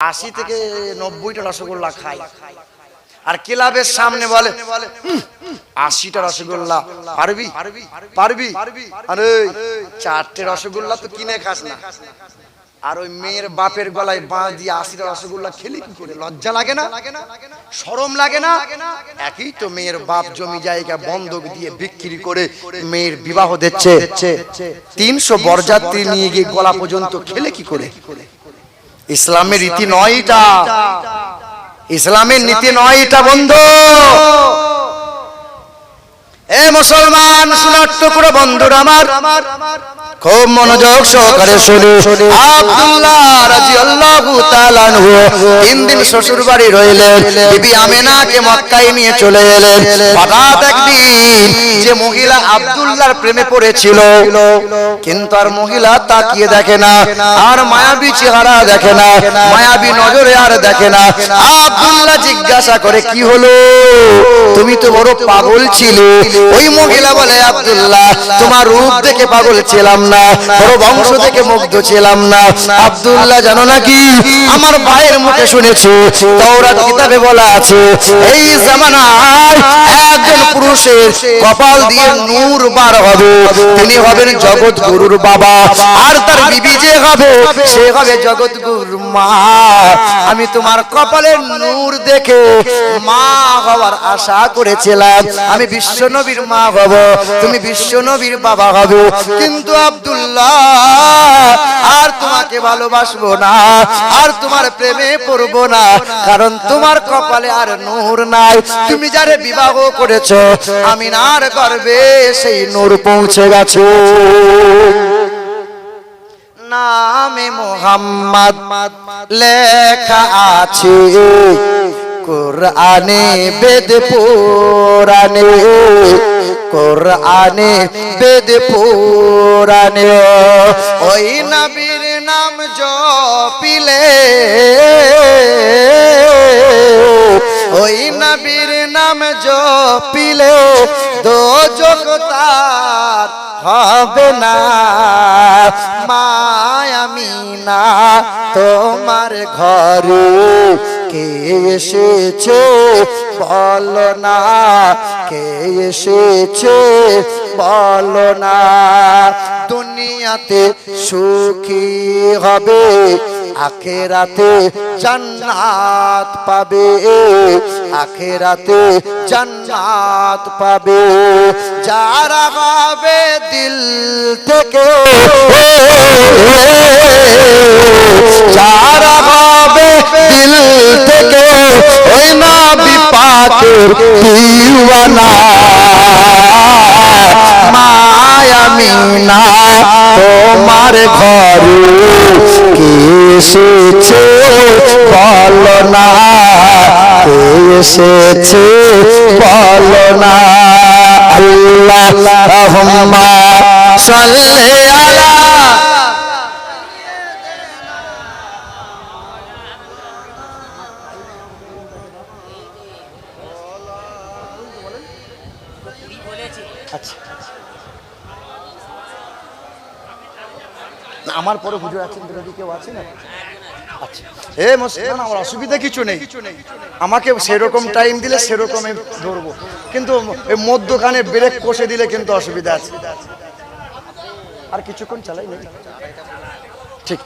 আশি থেকে নব্বইটা রসগোল্লা খাই। আর ক্লাবের সামনে বলে আশিটা রসগোল্লা পারবি? পারবি? আরে, চারটে রসগোল্লা তো কিনে খাস না। আর ওই মেয়ের বাপের গলায় বাঁ দিয়ে আশিটা রসগোল্লা খেলি কি করে? লজ্জা লাগে না? সরম লাগে না? একই তো মেয়ের বাপ জমি জায়গা বন্ধক দিয়ে বিক্রি করে মেয়ের বিবাহ দিচ্ছে। তিনশো বরযাত্রী নিয়ে গিয়ে গলা পর্যন্ত খেলে কি করে? ইসলামের রীতি নয় এটা ইসলামের নীতি নয় এটা বন্ধু। এ মুসলমান শোনার টুকরো বন্ধুরা আমার। খুব মনোযোগ সহকারে শুনে। আব্দুল্লাহ রাদিয়াল্লাহু তাআলা আনহু তিন দিন শ্বশুর বাড়ি রইলেন। বিবি আমেনাকে মক্কায় নিয়ে চলে এলেন। হঠাৎ একদিন যে মহিলা আব্দুল্লাহর প্রেমে পড়েছিল কিন্তু আর মহিলা তাকিয়ে দেখে না আর মায়াবী চেহারা দেখে না মায়াবী নজরে আর দেখে না। আব্দুল্লাহ জিজ্ঞাসা করে কি হলো? তুমি তো বড় পাগল ছিলে। ওই মহিলা বলে আব্দুল্লাহ তোমার রূপ দেখে পাগল ছিলাম না। বড় বংশ থেকে মুগ্ধ ছিলাম না। আব্দুল্লাহ জানো নাকি আমার ভাইয়ের মুখে শুনেছি? তওরাত কিতাবে বলা আছে এই জামানায় একজন পুরুষের কপাল দিয়ে নূর বার হবে। তিনি হবেন জগৎ গুরুর বাবা। আর তার বিবি যে হবে সে হবে জগৎ গুরুর মা। আমি তোমার কপালের নূর দেখে মা হওয়ার আশা করেছিলাম। আমি বিশ্ব নবীর মা হব। তুমি বিশ্ব নবীর বাবা হবে। কিন্তু আর তোমাকে ভালোবাসবো না, আর তোমার প্রেমে পড়ব না, কারণ তোমার কপালে আর নূর নাই। তুমি যারে বিবাহ করেছ আমি নার গর্বে সেই নূর পৌঁছে গেছে। নামে মোহাম্মদ লেখা আছে। কোরআনে বেদ পুরাণে কোরআনে বেদ পুরাণে ওই নবীর নাম জপিলে, ওই নবীর নাম জপিলে দো জগতার হবে না মায়ামিনা তোমার ঘরে কে এসেছে বলো না, কে এসেছে বলো না। দুনিয়াতে সুখী হবে আখেরাতে জান্নাত পাবে। আখেরাতে জান্নাত পাবে। যারা হবে দিল থেকে যারা হবে দিল থেকে ওই না বিপাকের দিওয়ানা। মায়ামিনা তোমার ঘরে এসেছে বলো না কে এসেছে বলো না আল্লাহ রহমা না, আমার পরে হুজুর আছেন বিরোধী কেউ আছে না আচ্ছা। এ মুসলমান আমার অসুবিধা কিছু নেই। আমাকে সেরকম টাইম দিলে সেরকমই ধরবো। কিন্তু মধ্যখানে ব্রেক কষে দিলে কিন্তু অসুবিধা আছে। আর কিছুক্ষণ চালাই নেই। ঠিক।